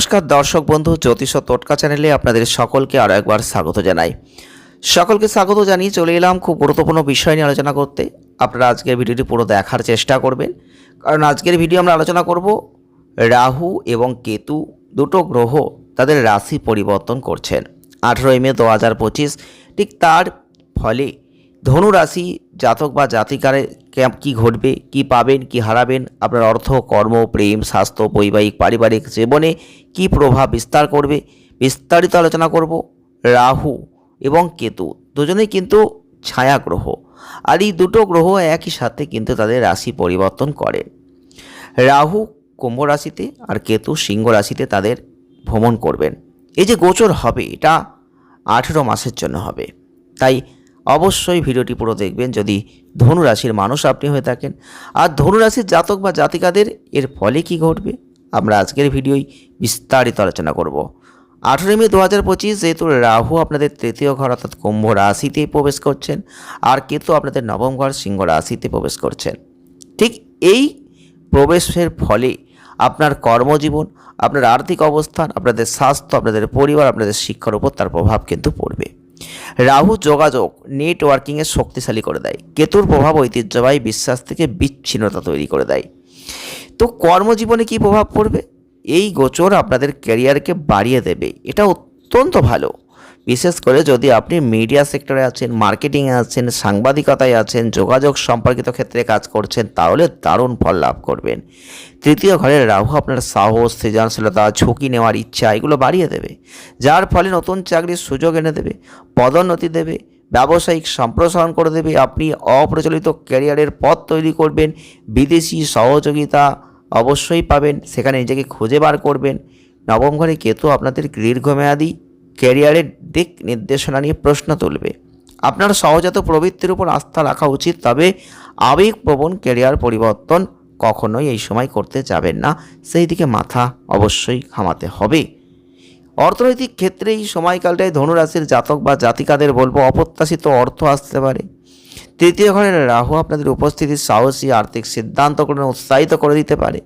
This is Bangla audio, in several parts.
নমস্কার দর্শক বন্ধু, জ্যোতিষ টোটকা চ্যানেলে আপনাদের সকলকে আরও একবার স্বাগত জানাই। সকলকে স্বাগত জানিয়ে চলে এলাম খুব গুরুত্বপূর্ণ বিষয় নিয়ে আলোচনা করতে। আপনারা আজকের ভিডিওটি পুরো দেখার চেষ্টা করবেন। কারণ আজকের ভিডিও আমরা আলোচনা করব রাহু এবং কেতু, দুটো গ্রহ তাদের রাশি পরিবর্তন করছেন। আঠেরোই মে দু হাজার পঁচিশ, ঠিক তার ফলে ধনু রাশি জাতক বা জাতিকারে কি ঘটবে, কি পাবেন, কি হারাবেন, আপনার অর্থ, কর্ম, প্রেম, স্বাস্থ্য, বৈবাহিক, পারিবারিক জীবনে কি প্রভাব বিস্তার করবে, বিস্তারিত আলোচনা করব রাহু এবং কেতু। দুজনেই কিন্তু ছায়া গ্রহ। আর এই দুটো গ্রহ একই সাথে কিন্তু তাদের রাশি পরিবর্তন করে। রাহু কুম্ভ রাশিতে আর কেতু সিংহ রাশিতে তাদের ভ্রমণ করবেন। এই যে গোচর হবে, এটা আঠেরো মাসের জন্য হবে। তাই অবশ্যই ভিডিওটি পুরো দেখবেন যদি ধনু রাশির মানুষ আপনি হয়ে থাকেন। আর ধনু রাশির জাতক বা জাতিকাদের এর ফলে কি ঘটবে? আমরা আজকের ভিডিওই বিস্তারিত আলোচনা করব। আঠেরোই মে দু হাজার পঁচিশ যেহেতু রাহু আপনাদের তৃতীয় ঘর অর্থাৎ কুম্ভ রাশিতে প্রবেশ করছেন, আর কেতু আপনাদের নবম ঘর সিংহ রাশিতে প্রবেশ করছেন। ঠিক এই প্রবেশের ফলে আপনার কর্মজীবন, আপনার আর্থিক অবস্থান, আপনাদের স্বাস্থ্য, আপনাদের পরিবার, আপনাদের শিক্ষার উপর তার প্রভাব কিন্তু পড়বে। রাহু যোগাযোগ নেটওয়ার্কিংয়ে শক্তিশালী করে দেয়। কেতুর প্রভাব ঐতিহ্যবাহী বিশ্বাস থেকে বিচ্ছিন্নতা তৈরি করে দেয়। তো কর্মজীবনে কি প্রভাব পড়বে? এই গোচর আপনাদের ক্যারিয়ারকে বাড়িয়ে দেবে। এটা অত্যন্ত ভালো। বিশেষ করে যদি আপনি মিডিয়া সেক্টরে আছেন মার্কেটিংয়ে আছেন, সাংবাদিকতায় আছেন, যোগাযোগ সম্পর্কিত ক্ষেত্রে কাজ করছেন, তাহলে দারুণ ফল লাভ করবেন। তৃতীয় ঘরের রাহু আপনার সাহস, সৃজনশীলতা, ঝুঁকি নেওয়ার ইচ্ছা, এগুলো বাড়িয়ে দেবে। যার ফলে নতুন চাকরির সুযোগ এনে দেবে, পদোন্নতি দেবে, ব্যবসায়িক সম্প্রসারণ করে দেবে, আপনি অপ্রচলিত ক্যারিয়ারের পথ তৈরি করবেন, বিদেশি সহযোগিতা অবশ্যই পাবেন, সেখানে নিজেকে খুঁজে বার করবেন। নবম ঘরে কেতু আপনাদের দীর্ঘমেয়াদী ক্যারিয়ারের দিক নির্দেশনা নিয়ে প্রশ্ন তুলবে। আপনার সহজাত প্রবৃত্তির উপর আস্থা রাখা উচিত, তবে আবেগপ্রবণ ক্যারিয়ার পরিবর্তন কখনোই এই সময় করতে যাবেন না। সেই দিকে মাথা অবশ্যই ঘামাতে হবে। অর্থনৈতিক ক্ষেত্রে এই সময়কালটায় ধনুরাশির জাতক বা জাতিকাদের বলব, অপ্রত্যাশিত অর্থ আসতে পারে। তৃতীয় ঘরের রাহু আপনাদের উপস্থিতির সাহসী আর্থিক সিদ্ধান্ত করে উৎসাহিত করে দিতে পারে।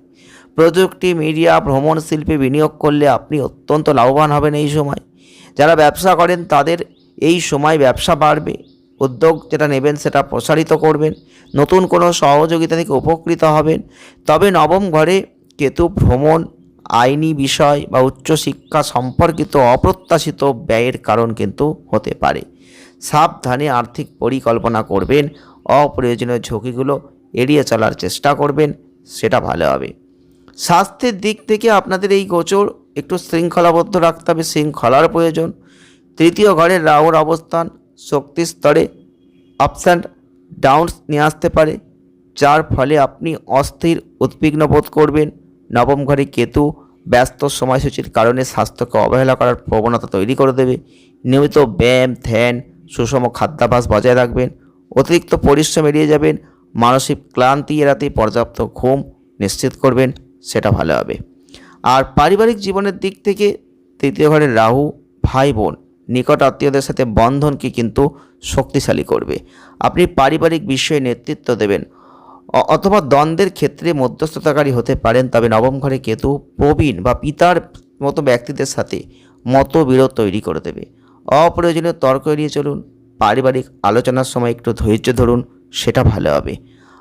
প্রযুক্তি, মিডিয়া ভ্রমণ শিল্পে বিনিয়োগ করলে আপনি অত্যন্ত লাভবান হবেন এই সময়। যারা ব্যবসা করেন, তাদের এই সময় ব্যবসা বাড়বে। উদ্যোগ যেটা নেবেন, সেটা প্রসারিত করবেন। নতুন কোনো সহযোগিতা থেকে উপকৃত হবেন। তবে নবম ঘরে কেতু ভ্রমণ, আইনি বিষয় বা উচ্চশিক্ষা সম্পর্কিত অপ্রত্যাশিত ব্যয়ের কারণ কিন্তু হতে পারে। সাবধানে আর্থিক পরিকল্পনা করবেন, অপ্রয়োজনীয় ঝুঁকিগুলো এড়িয়ে চলার চেষ্টা করবেন, সেটা ভালো হবে। স্বাস্থ্যের দিক থেকে আপনাদের এই গোচর একটু শৃঙ্খলাবদ্ধ রাখতে হবে, শৃঙ্খলার প্রয়োজন। তৃতীয় ঘরের রাহুর অবস্থান শক্তি স্তরে আপস অ্যান্ড ডাউনস নিয়ে আসতে পারে, যার ফলে আপনি অস্থির, উদ্বিগ্ন বোধ করবেন। নবম ঘরে কেতু ব্যস্ত সময়সূচির কারণে স্বাস্থ্যকে অবহেলা করার প্রবণতা তৈরি করে দেবে। নিয়মিত ব্যায়াম, ধ্যান, সুষম খাদ্যাভ্যাস বজায় রাখবেন। অতিরিক্ত পরিশ্রম এড়িয়ে যাবেন। মানসিক ক্লান্তি এড়াতে পর্যাপ্ত ঘুম নিশ্চিত করবেন, সেটা ভালো হবে। আর পারিবারিক জীবনের দিক থেকে তৃতীয় ঘরের রাহু ভাই বোন, নিকট আত্মীয়দের সাথে বন্ধনকে কিন্তু শক্তিশালী করবে। আপনি পারিবারিক বিষয়ে নেতৃত্ব দেবেন অথবা দ্বন্দ্বের ক্ষেত্রে মধ্যস্থতাকারী হতে পারেন, তবে নবম ঘরে কেতু প্রবীণ বা পিতার মতো ব্যক্তিদের সাথে মতবিরোধ তৈরি করে দেবে। অপ্রয়োজনীয় তর্ক এড়িয়ে চলুন, পারিবারিক আলোচনার সময় একটু ধৈর্য ধরুন, সেটা ভালো হবে।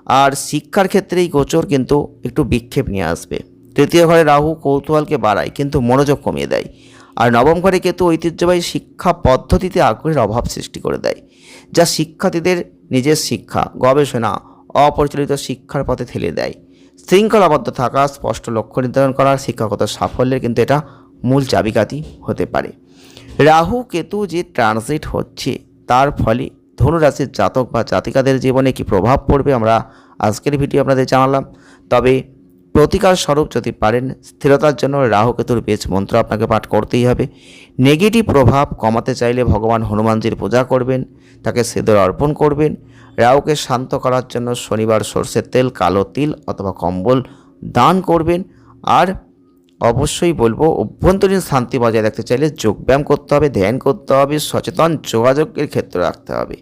আর শিক্ষার ক্ষেত্রে এই গোচর কিন্তু একটু বিক্ষেপ নিয়ে আসবে। তৃতীয় ঘরে রাহু কৌতূহলকে বাড়ায়, কিন্তু মনোযোগ কমিয়ে দেয়। আর নবম ঘরে কেতু ঐতিহ্যবাহী শিক্ষা পদ্ধতিতে আগ্রহের অভাব সৃষ্টি করে দেয়, যা শিক্ষার্থীদের নিজের শিক্ষা, গবেষণা, অপরিচালিত শিক্ষার পথে ঠেলে দেয়। শৃঙ্খলাবদ্ধ থাকা, স্পষ্ট লক্ষ্য নির্ধারণ করা, শিক্ষাগত সাফল্যের কিন্তু এটা মূল চাবিকাতি হতে পারে। রাহু কেতু যে ট্রানজিট হচ্ছে, তার ফলে ধনুরাশির জাতক বা জাতিকাদের জীবনে কি প্রভাব পড়বে আমরা আজকের ভিডিও আপনাদের জানালাম। তবে প্রতিকার স্বরূপ যদি পারেন, স্থিরতার জন্য রাহু কেতুর বেচ মন্ত্র আপনাকে পাঠ করতেই হবে। নেগেটিভ প্রভাব কমাতে চাইলে ভগবান হনুমানজির পূজা করবেন, তাকে সিঁদুর অর্পণ করবেন। রাহুকে শান্ত করার জন্য শনিবার সর্ষের তেল, কালো তিল অথবা কম্বল দান করবেন। আর অবশ্যই বলব, অভ্যন্তরীণ শান্তি বজায় রাখতে চাইলে যোগব্যায়াম করতে হবে, ধ্যান করতে হবে, সচেতন যোগাযোগের ক্ষেত্রে রাখতে হবে।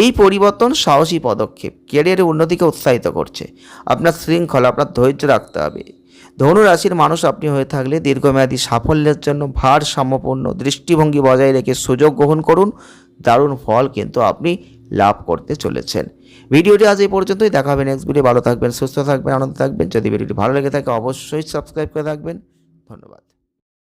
এই পরিবর্তন সাহসী পদক্ষেপ। ক্যারিয়ারের উন্নতিকে উৎসাহিত করছে। আপনার শৃঙ্খলা, আপনার ধৈর্য রাখতে হবে। ধনু রাশির মানুষ আপনি হয়ে থাকলে দীর্ঘমেয়াদী সাফল্যের জন্য ভারসাম্যপূর্ণ দৃষ্টিভঙ্গি বজায় রেখে সুযোগ গ্রহণ করুন। দারুণ ফল কিন্তু আপনি লাভ করতে চলেছেন। ভিডিওটি আজ এই পর্যন্তই। দেখা হবে নেক্সট ভিডিও ভালো থাকবেন, সুস্থ থাকবেন, আনন্দ থাকবেন। যদি ভিডিওটি ভালো লেগে থাকে, অবশ্যই সাবস্ক্রাইব করে থাকবেন ধন্যবাদ।